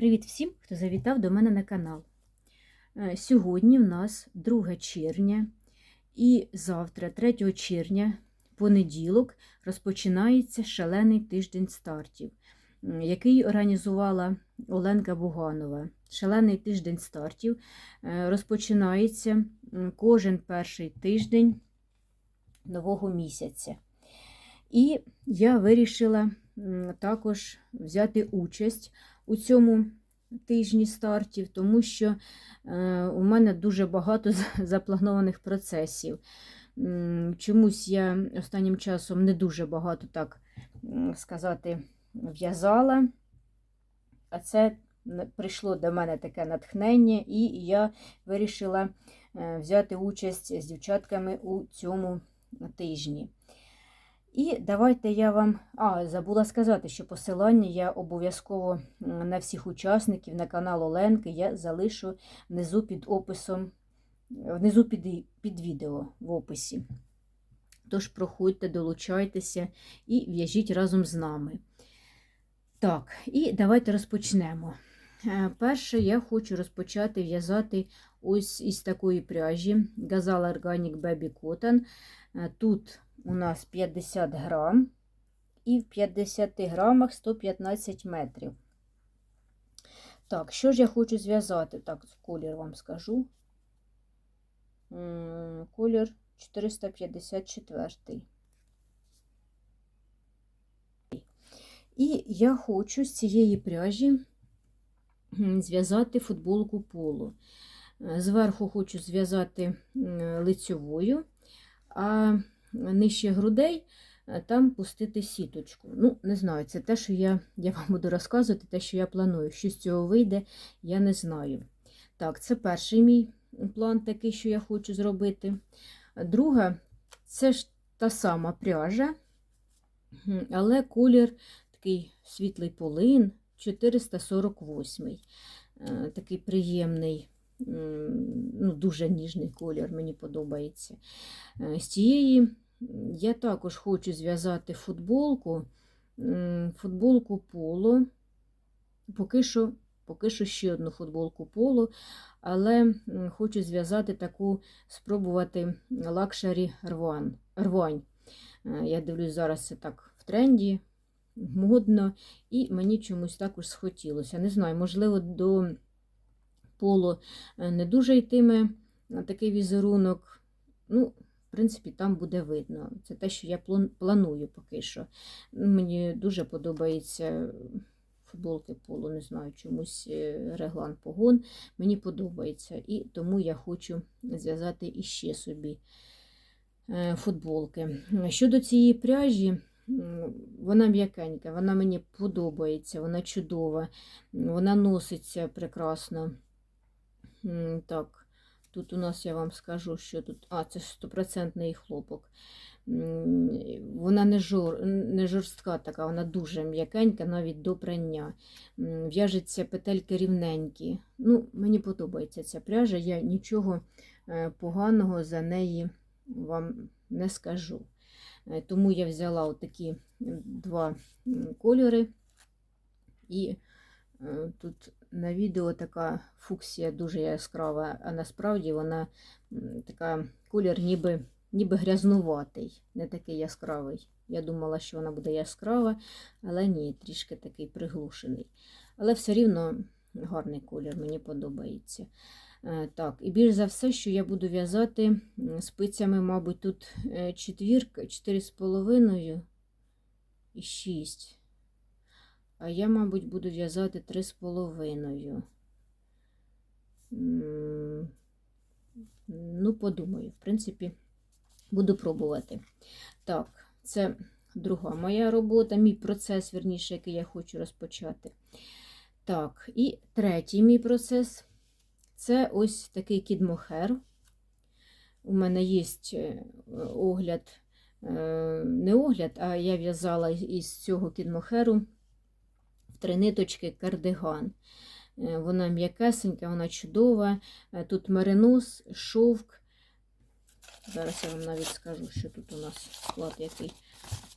Привіт всім, хто завітав до мене на канал. Е, Сьогодні в нас 2 червня і завтра, 3 червня, понеділок, розпочинається шалений тиждень стартів, який організувала Оленка Буганова. Шалений тиждень стартів е, розпочинається кожен перший тиждень нового місяця. І я вирішила також взяти участь у цьому тижні стартів, тому що е, у мене дуже багато запланованих процесів. Чомусь я останнім часом не дуже багато так сказати в'язала, а це прийшло до мене таке натхнення, і я вирішила е, взяти участь з дівчатками у цьому тижні. І давайте я вам. А, забула сказати, що посилання я обов'язково на всіх учасників на канал Оленки я залишу внизу під описом, внизу під, під відео в описі. Тож проходьте, долучайтеся і в'яжіть разом з нами. Так, і давайте розпочнемо. Е, Перше, я хочу розпочати в'язати ось із такої пряжі Gazal Organic Baby Cotton. Е, Тут у нас 50 грам і в 50 грамах 115 метрів. Так, що ж я хочу зв'язати? Так, колір вам скажу. Колір 454. І я хочу з цієї пряжі зв'язати футболку поло. Е, Зверху хочу зв'язати лицьовою, а нижче грудей е, там пустити сіточку. Ну, не знаю, це те, що я, я вам буду розказувати, те, що я планую. Що з цього вийде, я не знаю. Так, це перший мій план такий, що я хочу зробити. Друга, це ж та сама пряжа, але колір такий світлий полин, 448. Е, Такий приємний, ну, дуже ніжний колір, мені подобається. Е, З цієї я також хочу зв'язати футболку, футболку поло. Поки що, поки що ще одну футболку поло, але хочу зв'язати таку, спробувати лакшері рвань. рвань. Е, Я дивлюсь, зараз це так в тренді, модно, і мені чомусь також схотілося. Не знаю, можливо, до поло е, не дуже йтиме е, такий візерунок. Ну, в принципі, там буде видно. Це те, що я планую поки що. Мені дуже подобається футболки поло, не знаю, чомусь е, реглан погон. Мені подобається. І тому я хочу зв'язати іще собі е, футболки. Щодо цієї пряжі, вона м'якенька, вона мені подобається, вона чудова, вона носиться прекрасно. Так, тут у нас я вам скажу, що тут. А, це стопроцентний хлопок. Вона не, жор, не жорстка така, вона дуже м'якенька, навіть до прання. В'яжеться петельки рівненькі. Ну, Мені подобається ця пряжа, я нічого е, поганого за неї вам не скажу. Е, Тому я взяла отакі два кольори. І е, тут на відео така фуксія дуже яскрава, а насправді вона така колір ніби, ніби грязнуватий, не такий яскравий. Я думала, що вона буде яскрава, але ні, трішки такий приглушений. Але все рівно гарний колір, мені подобається. Е, Так, і більш за все, що я буду в'язати спицями, мабуть, тут е, четвірка, 4,5 і 6. А я, мабуть, буду в'язати 3,5. М, Ну, подумаю, в принципі, буду пробувати. Так, це друга моя робота, мій процес, вірніше, який я хочу розпочати. Так, і третій мій процес це ось такий кідмохер. У мене є е, огляд, е, не огляд, а я в'язала із цього кідмохеру три ниточки кардиган. Е, Вона м'якесенька, вона чудова. Е, Тут меринос, шовк. Зараз я вам навіть скажу, що тут у нас склад який.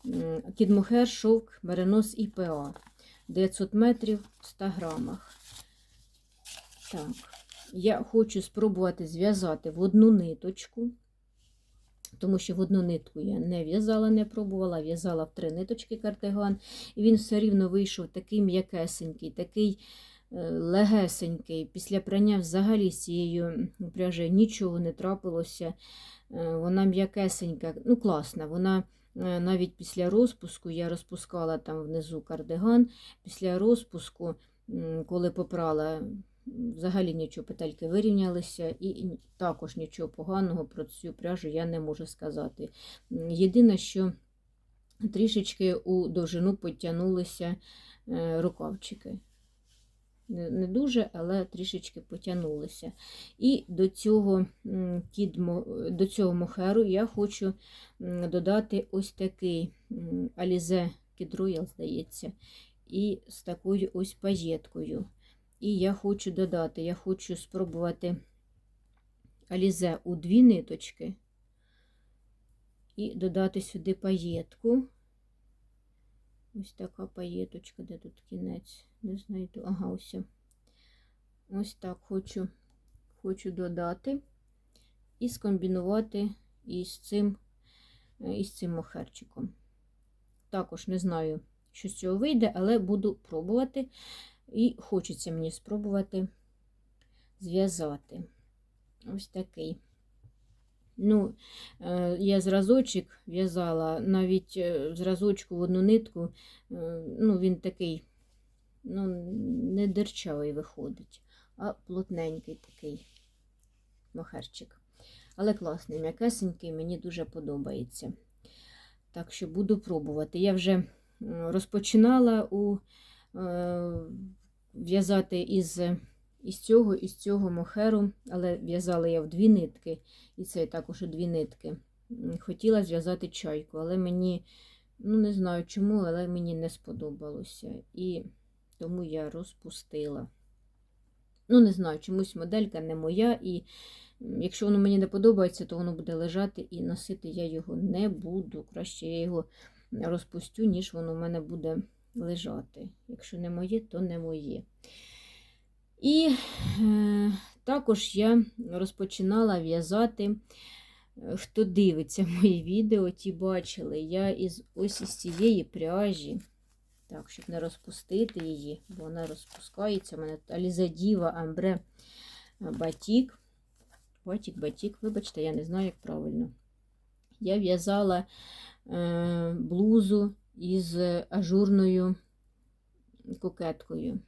М, Кідмохер, шовк, меринос і ПА. 900 метрів в 100 грамах. Так, я хочу спробувати зв'язати в одну ниточку, тому що в одну нитку я не в'язала, не пробувала, в'язала в три ниточки кардиган, і він все рівно вийшов такий м'якесенький, такий е, легесенький. Після прання взагалі з цією пряжею нічого не трапилося. Е, Вона м'якесенька, ну класна. Вона е, навіть після розпуску я розпускала там внизу кардиган. Після розпуску, коли попрала, взагалі нічого, петельки вирівнялися, і також нічого поганого про цю пряжу я не можу сказати. Єдине, що трішечки у довжину потягнулися е, рукавчики. Не, дуже, але трішечки потягнулися. І до цього, м, до цього мохеру я хочу додати ось такий Alize Kid Royal, здається, і з такою ось паєткою. І я хочу додати, я хочу спробувати Alize у дві ниточки і додати сюди паєтку. Ось така паєточка, де тут кінець, не знайду. Ага, ось. Ось так хочу, хочу додати і скомбінувати із цим, е, із цим мохерчиком. Також не знаю, що з цього вийде, але буду пробувати. І хочеться мені спробувати зв'язати. Ось такий. Ну, е, я зразочок в'язала, навіть е, зразочку в одну нитку, е, ну, він такий, ну, не дерчавий виходить, а плотненький такий мохерчик. Але класний, м'якесенький, мені дуже подобається. Так що буду пробувати. Я вже розпочинала у в'язати із, із цього, із цього мохеру, але в'язала я в дві нитки, і це також у дві нитки. Хотіла зв'язати чайку, але мені, ну не знаю чому, але мені не сподобалося. І тому я розпустила. Ну, не знаю, чомусь моделька не моя, і якщо воно мені не подобається, то воно буде лежати і носити я його не буду. Краще я його розпустю, ніж воно в мене буде лежати. Якщо не моє, то не моє. І е, також я розпочинала в'язати. Е, Хто дивиться мої відео, ті бачили, я із ось із цієї пряжі, так, щоб не розпустити її, бо вона розпускається. У мене Alize Diva Ambre Батік. Батік, батік, вибачте, я не знаю, як правильно. Я в'язала е, блузу із ажурною кокеткою.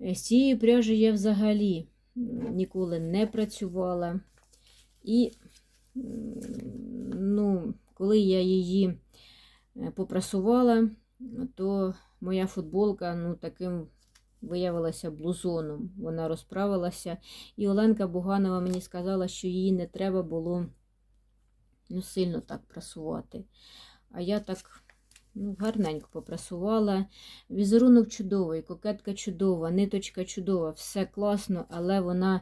З цією пряжею я взагалі ніколи не працювала. І ну, коли я її е, попрасувала, то моя футболка ну, таким виявилася блузоном. Вона розправилася. І Оленка Буганова мені сказала, що її не треба було ну, сильно так прасувати. А я так ну, гарненько попрасувала. Візерунок чудовий, кокетка чудова, ниточка чудова, все класно, але вона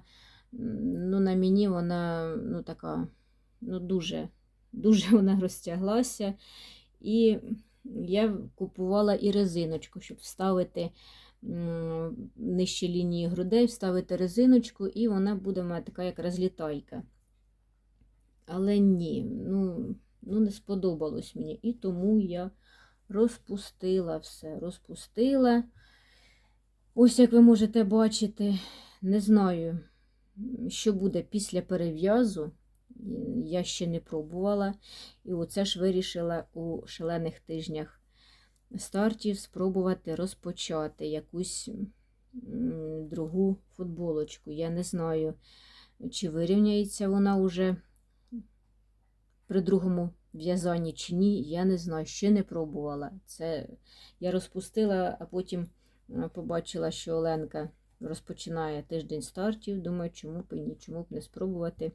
ну, на мені вона ну, така ну, дуже, дуже вона розтяглася. І я купувала і резиночку, щоб вставити м, нижче лінії грудей, вставити резиночку, і вона буде мене така, як розлітайка. Але ні, ну, ну не сподобалось мені. І тому я розпустила все, розпустила. Ось як ви можете бачити, не знаю, що буде після перев'язу. Я ще не пробувала. І оце ж вирішила у шалених тижнях стартів спробувати розпочати якусь другу футболочку. Я не знаю, чи вирівняється вона уже при другому в'язанні чи ні, я не знаю, ще не пробувала. Це я розпустила, а потім е, побачила, що Оленка розпочинає тиждень стартів. Думаю, чому б і ні, чому б не спробувати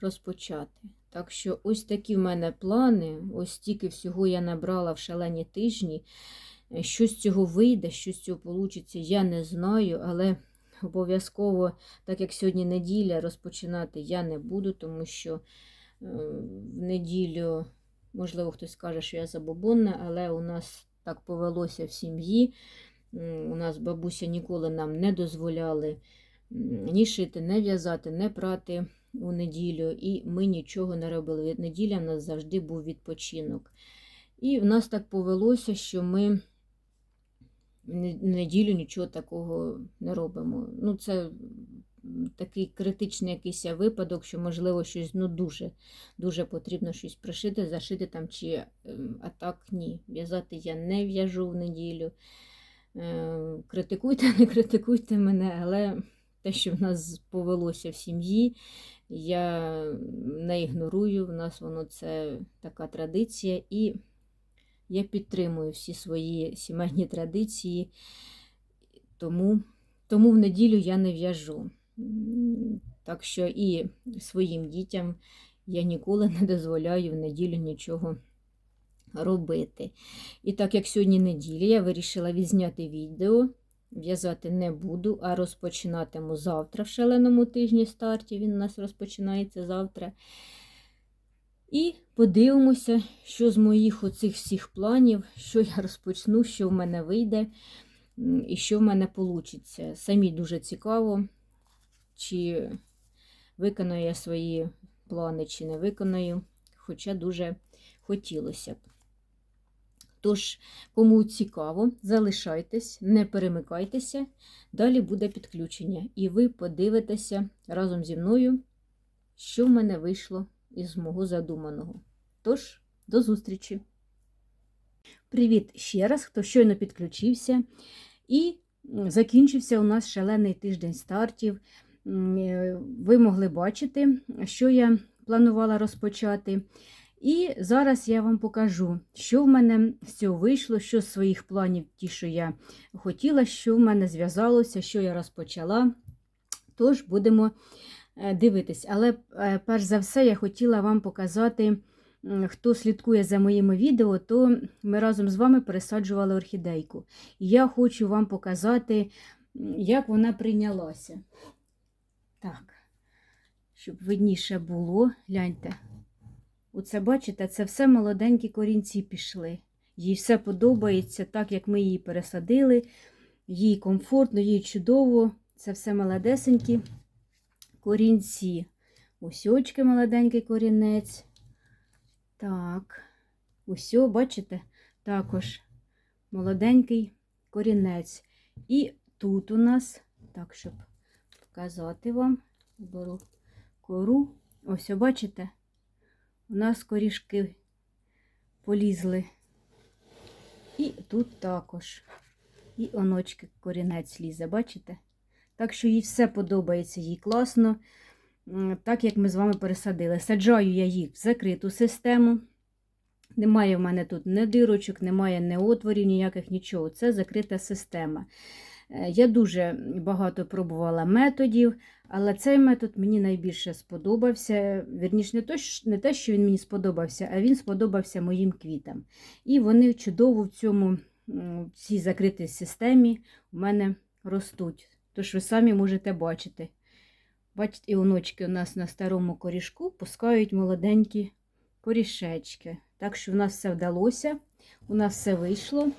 розпочати. Так що ось такі в мене плани. Ось стільки всього я набрала в шалені тижні. Е, Що з цього вийде, що з цього вийде, я не знаю, але обов'язково, так як сьогодні неділя, розпочинати я не буду, тому що в неділю, можливо, хтось скаже, що я забобонна, але у нас так повелося в сім'ї. У нас бабуся ніколи нам не дозволяли ні шити, не в'язати, не прати у неділю, і ми нічого не робили. Від неділя в нас завжди був відпочинок. І в нас так повелося, що ми не- неділю нічого такого не робимо. Ну, це такий критичний якийсь випадок, що, можливо, щось ну, дуже, дуже потрібно щось пришити, зашити там, чи, ем, а так ні. В'язати я не в'яжу в неділю. Е, Критикуйте, не критикуйте мене, але те, що в нас повелося в сім'ї, я не ігнорую. В нас воно це така традиція, і я підтримую всі свої сімейні традиції, тому, тому в неділю я не в'яжу. Так що і своїм дітям я ніколи не дозволяю в неділю нічого робити. І так як сьогодні неділя, я вирішила відзняти відео. В'язати не буду, а розпочинатиму завтра в шаленому тижні старті. Він у нас розпочинається завтра. І подивимося, що з моїх оцих всіх планів, що я розпочну, що в мене вийде і що в мене вийде. Самі дуже цікаво, чи виконую я свої плани, чи не виконую, хоча дуже хотілося б. Тож, кому цікаво, залишайтесь, не перемикайтеся, далі буде підключення. І ви подивитеся разом зі мною, що в мене вийшло із мого задуманого. Тож, до зустрічі! Привіт ще раз, хто щойно підключився. І закінчився у нас шалений тиждень стартів. Е, Ви могли бачити, що я планувала розпочати. І зараз я вам покажу, що в мене з цього вийшло, що з своїх планів, ті, що я хотіла, що в мене зв'язалося, що я розпочала. Тож будемо е, дивитись. Але е, перш за все я хотіла вам показати, хто слідкує за моїми відео, то ми разом з вами пересаджували орхідейку. І я хочу вам показати, як вона прийнялася. Так, щоб видніше було, гляньте. Оце, бачите, це все молоденькі корінці пішли. Їй все подобається, так як ми її пересадили. Їй комфортно, їй чудово. Це все молодесенькі корінці. Ось очки молоденький корінець. Так, ось, бачите, також молоденький корінець. І тут у нас, так, щоб показати вам, беру кору. Ось, бачите? У нас корішки полізли. І тут також. І оночки корінець лізе, бачите? Так що їй все подобається, їй класно, так як ми з вами пересадили. Саджаю я їх в закриту систему. Немає в мене тут ні дирочок, немає ні отворів, ніяких нічого. Це закрита система. Е, Я дуже багато пробувала методів, але цей метод мені найбільше сподобався. Вірніше, не, не те, що він мені сподобався, а він сподобався моїм квітам. І вони чудово в цьому в цій закритій системі у мене ростуть. Тож ви самі можете бачити. Бачите, і оночки у нас на старому корішку пускають молоденькі корішечки. Так що в нас все вдалося, у нас все вийшло.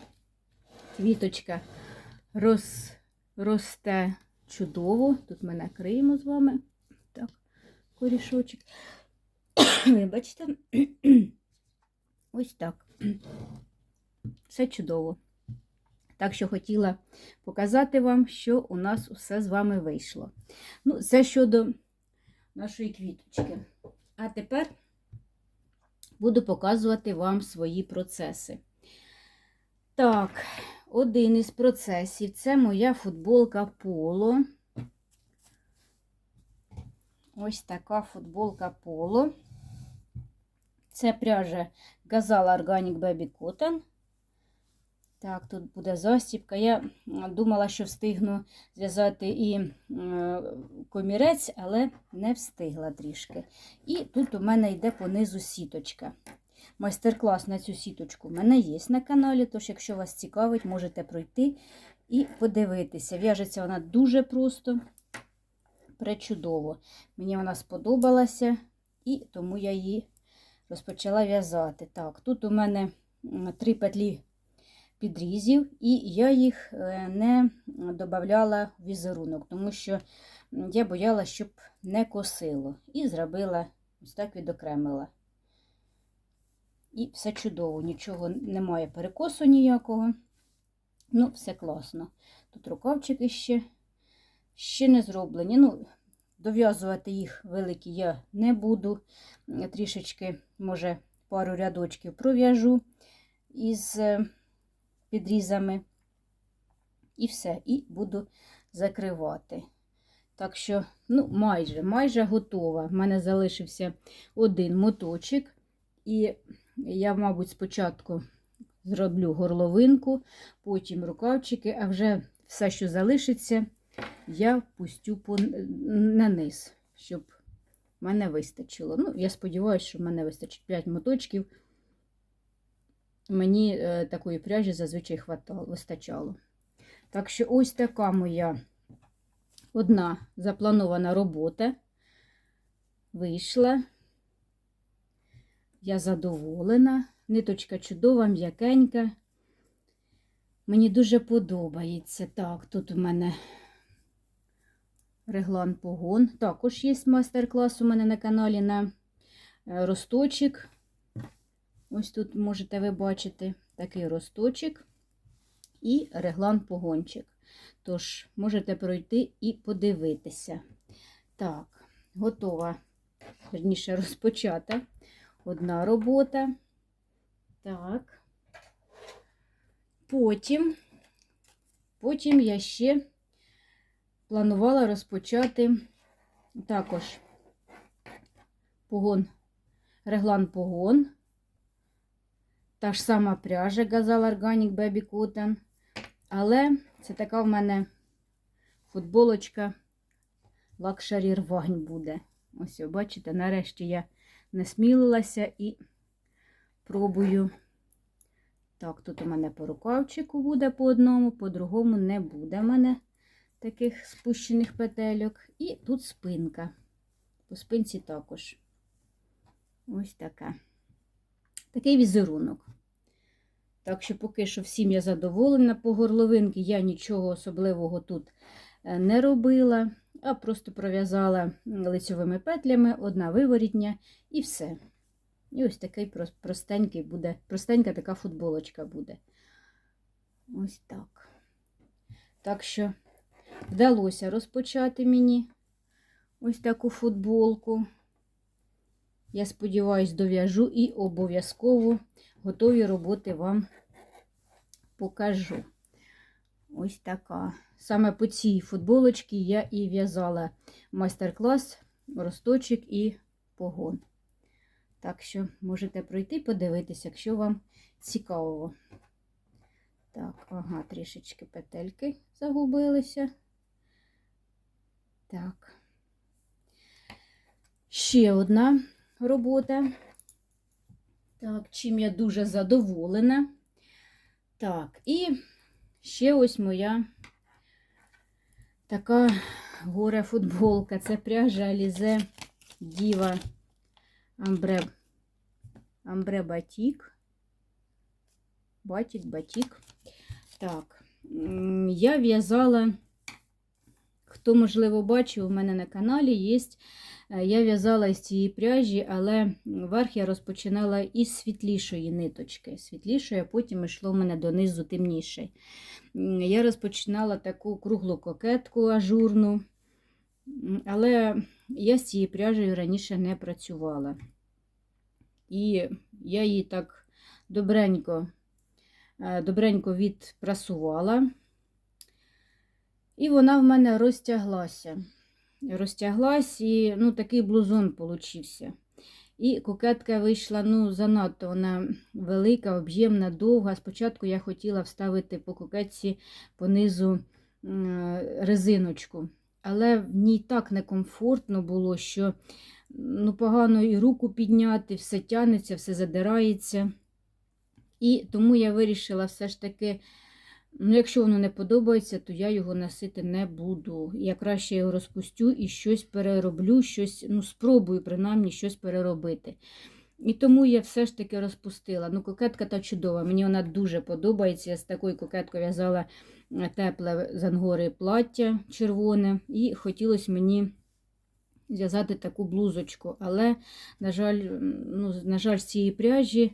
Квіточка роз, росте чудово. Тут ми накриємо з вами. Так, корішочок. Бачите? Ось так. Все чудово. Так що хотіла показати вам, що у нас усе з вами вийшло. Ну, це щодо нашої квіточки. А тепер буду показувати вам свої процеси. Так, один із процесів це моя футболка Поло. Ось така футболка Поло. Це пряжа Gazala Organic Baby Cotton. Так, тут буде застібка. Я думала, що встигну зв'язати і е, комірець, але не встигла трішки. І тут у мене йде понизу сіточка. Майстер-клас на цю сіточку в мене є на каналі, тож, якщо вас цікавить, можете пройти і подивитися. В'яжеться вона дуже просто, пречудово. Мені вона сподобалася, і тому я її розпочала в'язати. Так, тут у мене три петлі підрізів, і я їх е, не додавала в візерунок, тому що я боялася, щоб не косило. І зробила ось так відокремила. І все чудово, нічого немає перекосу ніякого. Ну, все класно. Тут рукавчики ще, ще не зроблені. Ну, дов'язувати їх великі я не буду. Трішечки, може, пару рядочків пров'яжу із е, підрізами. І все, і буду закривати. Так що, ну, майже, майже готова. У мене залишився один моточок. І я, мабуть, спочатку зроблю горловинку, потім рукавчики, а вже все, що залишиться, я пустю по, на низ, щоб мене вистачило. Ну, я сподіваюся, що в мене вистачить 5 моточків. Мені е, такої пряжі зазвичай хватало, вистачало. Так що ось така моя одна запланована робота вийшла. Я задоволена. Ниточка чудова, м'якенька. Мені дуже подобається. Так, тут у мене реглан погон. Також є майстер-клас у мене на каналі на е, росточок. Ось тут можете ви бачити такий росточок і реглан погончик. Тож, можете пройти і подивитися. Так, готова, верніше, розпочата одна робота. Так. Потім, потім я ще планувала розпочати також погон, реглан погон. Та ж сама пряжа Gazal Organic Baby Cotton. Але це така в мене футболочка лакшері рвань буде. Ось, бачите, нарешті я не смілилася і пробую. Так, тут у мене по рукавчику буде по одному, по другому не буде в мене таких спущених петельок. І тут спинка. По спинці також. Ось така. Такий візерунок. Так що, поки що всім я задоволена по горловинки, я нічого особливого тут не робила, а просто пров'язала лицьовими петлями, одна виворітня і все. І ось такий простенький буде, простенька така футболочка буде. Ось так. Так що вдалося розпочати мені ось таку футболку. Я сподіваюся, дов'яжу і обов'язково готові роботи вам покажу. Ось така. Саме по цій футболочці я і в'язала майстер-клас, росточок і погон. Так що можете пройти подивитися, якщо вам цікаво. Так, ага, трішечки петельки загубилися. Так. Ще одна робота. Так, чим я дуже задоволена. Так, і ще ось моя така горе футболка. Це пряжа Alize Diva Амбре, Амбре Батік. Батік, батік. Так, я в'язала, хто, можливо, бачив, у мене на каналі є. Я в'язала із цієї пряжі, але верх я розпочинала із світлішої ниточки. Світлішої, а потім йшло в мене донизу темніше. Я розпочинала таку круглу кокетку ажурну, але я з цією пряжею раніше не працювала. І я її так добренько, добренько відпрасувала, і вона в мене розтяглася розтяглась і ну, такий блузон получився. І кокетка вийшла ну, занадто вона велика, об'ємна, довга. Спочатку я хотіла вставити по кокетці понизу резиночку. Але в ній так некомфортно було, що ну, погано і руку підняти, все тянеться, все задирається. І тому я вирішила все ж таки Ну, Якщо воно не подобається, то я його носити не буду. Я краще його розпустю і щось перероблю, щось, ну, спробую принаймні щось переробити. І тому я все ж таки розпустила. Ну, кокетка та чудова. Мені вона дуже подобається. Я з такою кокеткою в'язала е, тепле з ангори плаття червоне, і хотілося мені зв'язати таку блузочку. Але, на жаль, ну, на жаль, з цієї пряжі.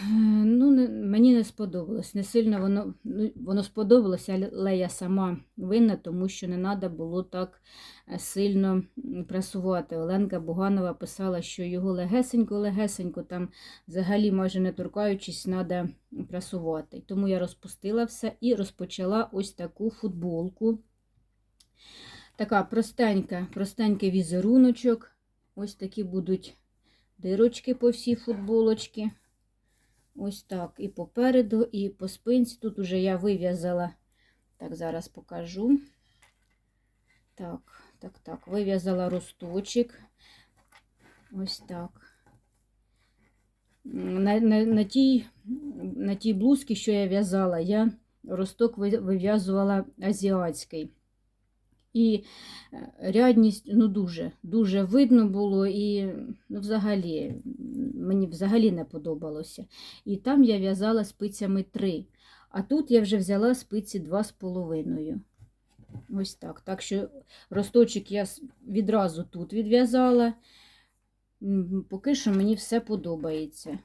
Е, Ну, не, мені не сподобалось. Не сильно воно, ну, воно сподобалося, але я сама винна, тому що не треба було так е, сильно м, прасувати. Оленка Буганова писала, що його легесенько-легесенько, там взагалі майже не торкаючись, треба прасувати. Тому я розпустила все і розпочала ось таку футболку. Така простенька, простенький візеруночок. Ось такі будуть дирочки по всій футболочці. Ось так. І попереду, і по спинці. Тут уже я вив'язала, так, зараз покажу. Так, так, так, вив'язала росточок. Ось так. На, на, на, тій, на тій блузці, що я в'язала, я росток вив'язувала азіатський. І е, рядність ну дуже, дуже видно було, і ну, взагалі, мені взагалі не подобалося. І там я в'язала спицями 3, а тут я вже взяла спиці 2,5. Ось так. Так що росточок я відразу тут відв'язала. Поки що мені все подобається.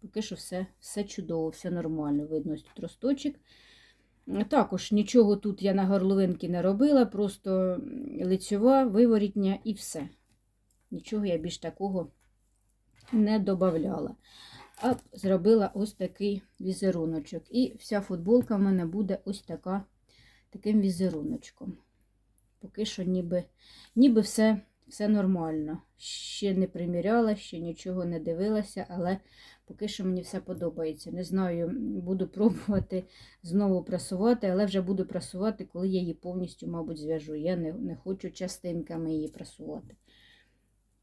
Поки що все, все чудово, все нормально. Видно тут росточок. Також нічого тут я на горловинки не робила, просто лицьова, виворітня і все. Нічого я більш такого не додавала. А зробила ось такий візеруночок. І вся футболка в мене буде ось така, таким візеруночком. Поки що ніби, ніби все, все нормально. Ще не приміряла, ще нічого не дивилася, але поки що мені все подобається. Не знаю, буду пробувати знову прасувати, але вже буду прасувати, коли я її повністю, мабуть, зв'яжу. Я не, не хочу частинками її прасувати.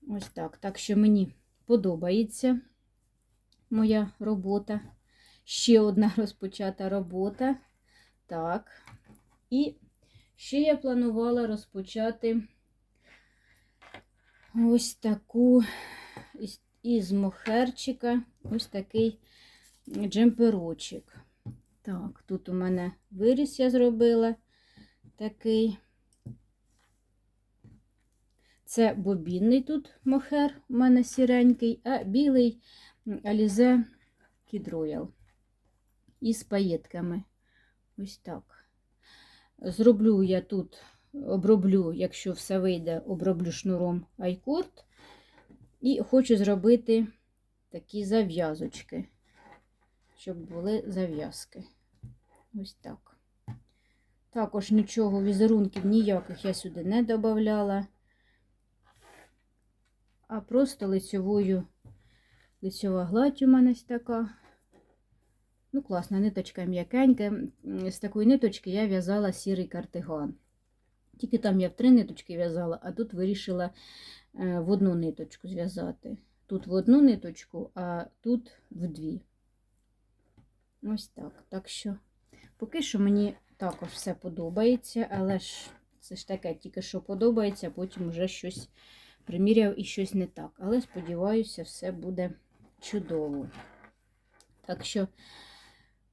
Ось так. Так що мені подобається моя робота. Ще одна розпочата робота. Так. І ще я планувала розпочати ось таку із, мохерчика, ось такий джемперочок. Так, тут у мене виріс я зробила такий. Це бобінний тут мохер, у мене сіренький, а білий Kid Royal із паєтками. Ось так. Зроблю я тут, оброблю, якщо все вийде, оброблю шнуром айкорд. І хочу зробити такі зав'язочки, щоб були зав'язки. Ось так. Також нічого, візерунків ніяких я сюди не додавала, а просто лицьовою, лицьова гладь у мене така. Ну, класна ниточка м'якенька. З такої ниточки я в'язала сірий картиган. Тільки там я в три ниточки в'язала, а тут вирішила в одну ниточку зв'язати. Тут в одну ниточку, а тут в дві. Ось так. Так що, поки що мені також все подобається, але ж це ж таке, тільки що подобається, потім вже щось приміряв і щось не так. Але сподіваюся, все буде чудово. Так що,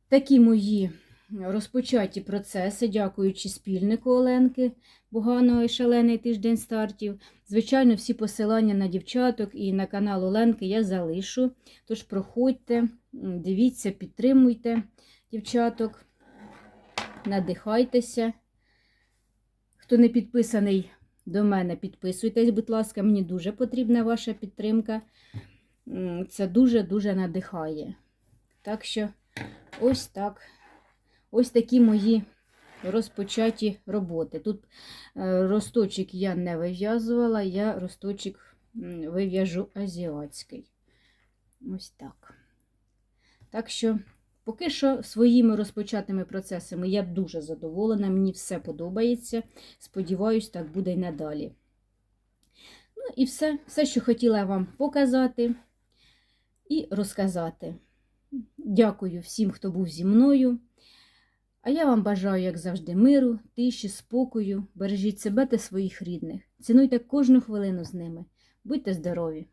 такі мої розпочаті процеси, дякуючи спільнику Оленки Буганої шалений тиждень стартів. Звичайно, всі посилання на дівчаток і на канал Оленки я залишу. Тож проходьте, дивіться, підтримуйте дівчаток, надихайтеся. Хто не підписаний до мене, підписуйтесь, будь ласка, мені дуже потрібна ваша підтримка. Це дуже-дуже надихає. Так що, ось так. Ось такі мої розпочаті роботи. Тут е, росточок я не вив'язувала, я росточок вив'яжу азіатський. Ось так. Так що, поки що своїми розпочатими процесами я дуже задоволена, мені все подобається. Сподіваюсь, так буде й надалі. Ну і все, все, що хотіла вам показати і розказати. Дякую всім, хто був зі мною. А я вам бажаю, як завжди, миру, тиші, спокою. Бережіть себе та своїх рідних. Цінуйте кожну хвилину з ними. Будьте здорові!